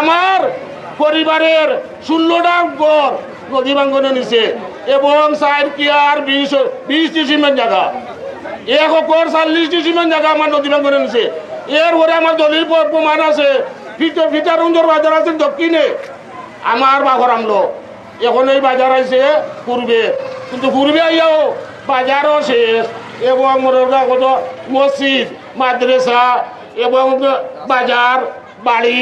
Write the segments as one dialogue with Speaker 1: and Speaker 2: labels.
Speaker 1: আমার পরিবারের ষোলোটা ঘর নদী ভাঙ্গনে নিছে এবং সাইড কিয়ার বিশ বিশ ডিসিমেন্ট জায়গা। এক অকর চাল্লিশ ডিসিমেন্ট জায়গা আমার নদী ভাঙ্গনে নিছে। এর পরে আমার দলিল প্রমাণ আছে। ফিটার ফিটারুঞ্জর বাজার আছে দক্ষিণে। আমার বাঘর আমলো। এখন এই বাজার আছে পূর্বে। কিন্তু পূর্বে আইয়াও বাজারও শেষ। এবং মসজিদ, মাদ্রাসা এবং বাজার বাড়ি,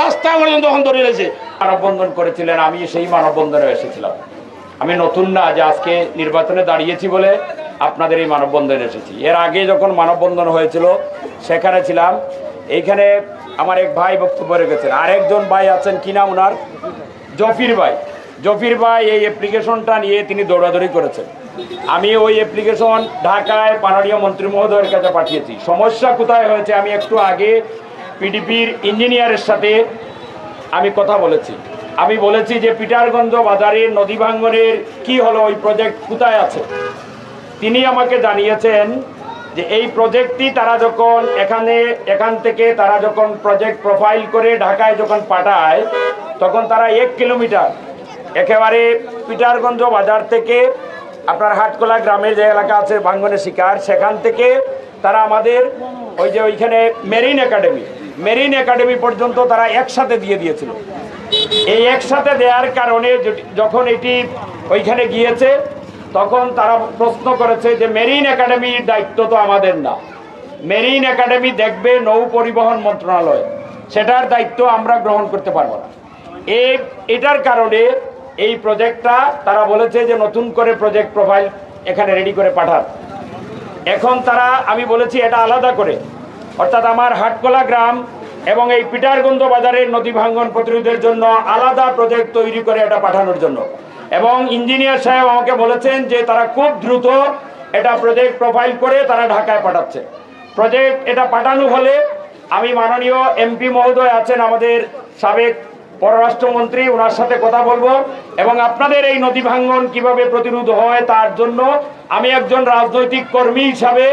Speaker 1: রাস্তা পর্যন্ত এখন ধরে রয়েছে।
Speaker 2: মানববন্ধন করেছিলেন আমি সেই মানববন্ধনে এসেছিলাম। আমি নতুন না, যে আজকে নির্বাচনে দাঁড়িয়েছি বলে আপনাদের এই মানববন্ধনে এসেছি। এর আগে যখন মানববন্ধন হয়েছিল, সেখানে ছিলাম। এইখানে আমার এক ভাই বক্তব্য রেখেছেন। আরেকজন ভাই আছেন, কি নাম ওনার? জফির ভাই। জফির ভাই এই অ্যাপ্লিকেশনটা নিয়ে তিনি দৌড়াদৌড়ি করেছেন। আমি ওই অ্যাপ্লিকেশন ঢাকায় মাননীয় মন্ত্রী মহোদয়ের কাছে পাঠিয়েছি। সমস্যা কোথায় হয়েছে আমি একটু আগে পিডিপির ইঞ্জিনিয়ারের সাথে আমি কথা বলেছি। আমি বলেছি যে পিটারগঞ্জ বাজারের নদী ভাঙ্গনের কি হলো, ওই প্রজেক্ট কোথায় আছে? তিনি আমাকে জানিয়েছেন যে এই প্রজেক্টটি তারা যখন এখানে, এখান থেকে তারা যখন প্রজেক্ট প্রোফাইল করে ঢাকায় যখন পাঠায়, তখন তারা এক কিলোমিটার একেবারে পিটারগঞ্জ বাজার থেকে আপনার হাটকোলা গ্রামের যে এলাকা আছে ভাঙ্গনের শিকার, সেখান থেকে তারা আমাদের ওই যে ওইখানে মেরিন একাডেমি মেরিন একাডেমি পর্যন্ত তারা একসাথে দিয়ে দিয়েছিল। এই একসাথে দেওয়ার কারণে যখন এটি ওইখানে গিয়েছে, তখন তারা প্রশ্ন করেছে যে মেরিন একাডেমির দায়িত্ব তো আমাদের না। মেরিন একাডেমি দেখবে নৌ পরিবহন মন্ত্রণালয়। সেটার দায়িত্ব আমরা গ্রহণ করতে পারব না। এই এটার কারণে এই প্রজেক্টটা তারা বলেছে যে নতুন করে প্রজেক্ট প্রোফাইল এখানে রেডি করে পাঠান। এখন তারা, আমি বলেছি এটা আলাদা করে। অর্থাৎ আমার হাটকোলা গ্রাম এবং এই পিটারগঞ্জ বাজারের নদী ভাঙ্গন প্রতিরোধের জন্য আলাদা প্রজেক্ট তৈরি করে এটা পাঠানোর জন্য। এবং ইঞ্জিনিয়ার সাহেব আমাকে বলেছেন যে তারা খুব দ্রুত এটা প্রজেক্ট প্রোফাইল করে তারা ঢাকায় পাঠাচ্ছে। প্রজেক্ট এটা পাঠানো হলে আমি মাননীয় এমপি মহোদয় আছেন আমাদের সাবেক পররাষ্ট্রমন্ত্রী ওনার সাথে কথা বলব এবং আপনাদের এই নদী ভাঙ্গন কীভাবে প্রতিরোধ হয় তার জন্য আমি একজন রাজনৈতিক কর্মী হিসাবে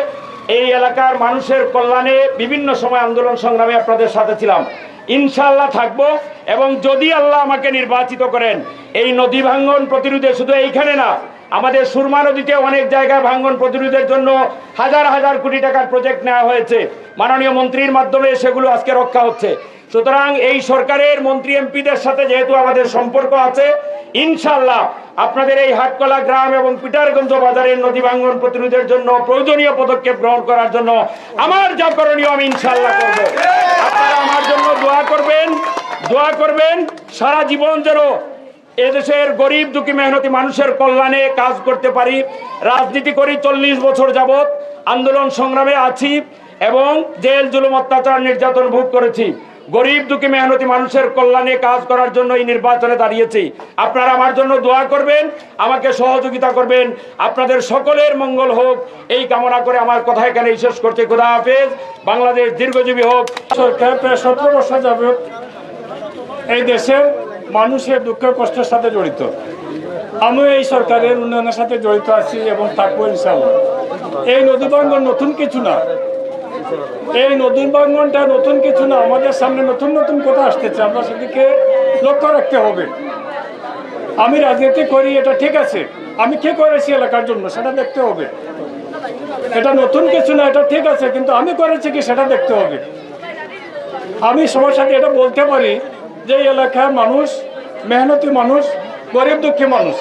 Speaker 2: এই এলাকার মানুষের কল্যাণে বিভিন্ন সময় আন্দোলন সংগ্রামে আপনাদের সাথে ছিলাম। ইনশাল্লাহ থাকব এবং যদি আল্লাহ আমাকে নির্বাচিত করেন, এই নদী ভাঙ্গন প্রতিরোধে শুধু এইখানে না আমাদের সুরমা নদীতে অনেক জায়গায় ভাঙ্গন প্রতিরোধের জন্য হাজার হাজার কোটি টাকার প্রজেক্ট নেওয়া হয়েছে। মাননীয় মন্ত্রীর মাধ্যমে সেগুলো আজকে রক্ষা হচ্ছে। সুতরাং এই সরকারের মন্ত্রী এমপিদের সাথে যেহেতু আমাদের সম্পর্ক আছে ইনশাল্লাহ আপনাদের এই হাটকলা গ্রাম এবং পিটারগঞ্জ বাজারের নদী ভাঙ্গন প্রতিরোধের জন্য প্রয়োজনীয় পদক্ষেপ গ্রহণ করার জন্য আমার যা করণীয় আমি ইনশাল্লাহ করব। আপনারা আমার জন্য দোয়া করবেন দোয়া করবেন, সারা জীবন যেন এদেশের গরিব দুঃখী মেহনতি মানুষের কল্যাণে কাজ করতে পারি, রাজনীতি করি, চল্লিশ বছর যাবৎ আন্দোলন সংগ্রামে আছি এবং জেল, জুলুম, অত্যাচার, নির্যাতন ভোগ করেছি। গরিব দুঃখী মেহনতি মানুষের কল্যাণে কাজ করার জন্য এই নির্বাচনে দাঁড়িয়েছি। আপনারা আমার জন্য দোয়া করবেন, আমাকে সহযোগিতা করবেন। আপনাদের সকলের মঙ্গল হোক, এই কামনা করে আমার কথা এখানে শেষ করছে। খুদা হাফেজ, বাংলাদেশ দীর্ঘজীবী হোক।
Speaker 3: সরকার প্রায় সতেরো বছর যাবত এই দেশের মানুষের দুঃখ কষ্টের সাথে জড়িত। আমিও এই সরকারের উন্নয়নের সাথে জড়িত আছি এবং থাকব ইনশাল্লাহ এই নদী ভাঙ্গন নতুন কিছু না। এই নদী ভাঙ্গনটা নতুন কিছু না। আমাদের সামনে নতুন নতুন কথা আসতেছে। আমরা সেদিকে লক্ষ্য রাখতে হবে। আমি রাজনীতি করি, এটা ঠিক আছে। আমি কি করেছি এলাকার জন্য সেটা দেখতে হবে। এটা নতুন কিছু না, এটা ঠিক আছে। কিন্তু আমি করেছি কি সেটা দেখতে হবে। আমি সবার সাথে এটা বলতে পারি যে এই এলাকার মানুষ, মেহনতি মানুষ, গরিব দুঃখী মানুষ,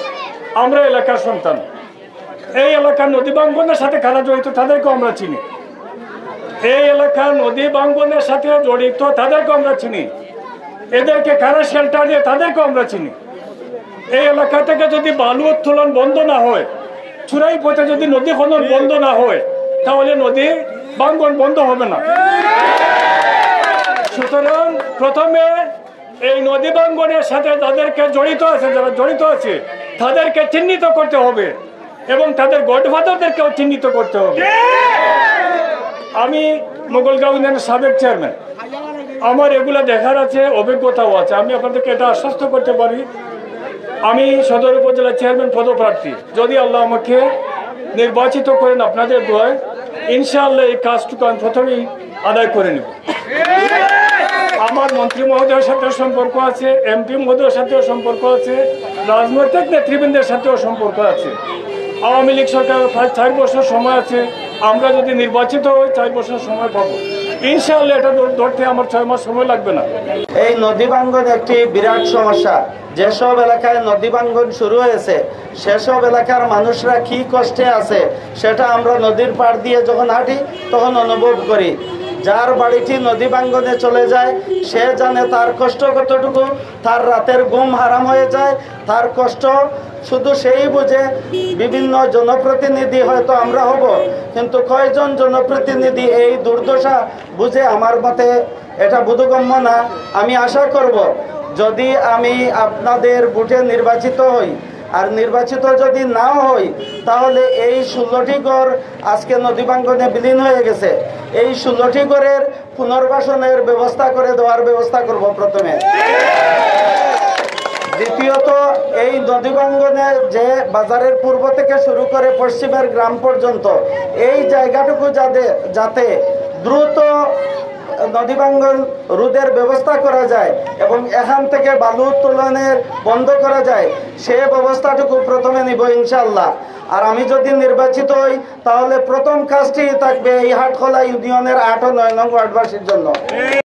Speaker 3: আমরা এলাকার সন্তান। এই এলাকার নদী বাঙ্গনের সাথে কারা জড়িত তাদেরকেও আমরা চিনি। এই এলাকার নদী বাঙ্গনের সাথে জড়িত তাদেরকেও আমরা চিনি। এদেরকে কারা শেল্টার দিয়ে তাদেরকেও আমরা চিনি। এই এলাকা থেকে যদি বালু উত্তোলন বন্ধ না হয়, চুরাই পথে যদি নদী খনন বন্ধ না হয়, তাহলে নদী বাঙ্গন বন্ধ হবে না। সুতরাং প্রথমে এই নদী বাঙ্গনের সাথে যাদেরকে জড়িত আছে, যারা জড়িত আছে, তাদেরকে চিহ্নিত করতে হবে এবং তাদের গডফাদারদেরকেও চিহ্নিত করতে হবে। আমি মোগলগাঁও ইউনিয়নের সাবেক চেয়ারম্যান। আমার এগুলা দেখার আছে, অভিজ্ঞতাও আছে। আমি আপনাদেরকে এটা আশ্বস্ত করতে পারি। আমি সদর উপজেলা চেয়ারম্যান পদপ্রার্থী। যদি আল্লাহ আমাকে নির্বাচিত করেন আপনাদের দোয়ায়, ইনশাআল্লাহ এই কাজটুকু আমি প্রথমেই আদায় করে নেব। আমার মন্ত্রী মহোদয়ের সাথে সম্পর্ক আছে এমপি মহোদয়ের সাথেও সম্পর্ক আছে, রাজনৈতিক নেতৃবৃন্দের সাথেও সম্পর্ক আছে। আওয়ামী লীগ সরকার প্রায় চার বছর সময় আছে, আমরা যদি নির্বাচিত হই, চার বছর সময় পাবো। ইনশাআল্লাহ এটা ধরতে আমার ছয় মাস সময় লাগবে না।
Speaker 4: এই নদী ভাঙ্গন একটি বিরাট সমস্যা। যেসব এলাকায় নদী ভাঙ্গন শুরু হয়েছে, সেসব এলাকার মানুষরা কি কষ্টে আছে, সেটা আমরা নদীর পাড় দিয়ে যখন হাঁটি, তখন অনুভব করি। যার বাড়িটি নদী ভাঙ্গনে চলে যায়, সে জানে তার কষ্ট কতটুকু, তার রাতের ঘুম হারাম হয়ে যায়, তার কষ্ট শুধু সেই বুঝে, বিভিন্ন জনপ্রতিনিধি হয়তো আমরা হব, কিন্তু কয়জন জনপ্রতিনিধি এই দুর্দশা বুঝে আমার মতে এটা বোধগম্য না। আমি আশা করব, যদি আমি আপনাদের বুথে নির্বাচিত হই, আর নির্বাচিত যদি নাও হই, তাহলে এই ষোলোটি গড় আজকে নদীবাঙ্গনে বিলীন হয়ে গেছে। এই ষোলোটি গড়ের পুনর্বাসনের ব্যবস্থা করে দেওয়ার ব্যবস্থা করব প্রথমে। দ্বিতীয়ত, এই নদীবাঙ্গনে যে বাজারের পূর্ব থেকে শুরু করে পশ্চিমের গ্রাম পর্যন্ত, এই জায়গাটুকু যাতে যাতে দ্রুত নদীবাঙ্গন রোধের ব্যবস্থা করা যায় এবং এখান থেকে বালু উত্তোলনের বন্ধ করা যায়, সে ব্যবস্থাটুকু প্রথমে নিব ইনশাল্লাহ আর আমি যদি নির্বাচিত হই, তাহলে প্রথম কাজটি থাকবে এই হাটখোলা ইউনিয়নের আট ও নয় নং ওয়ার্ডবাসীর জন্য।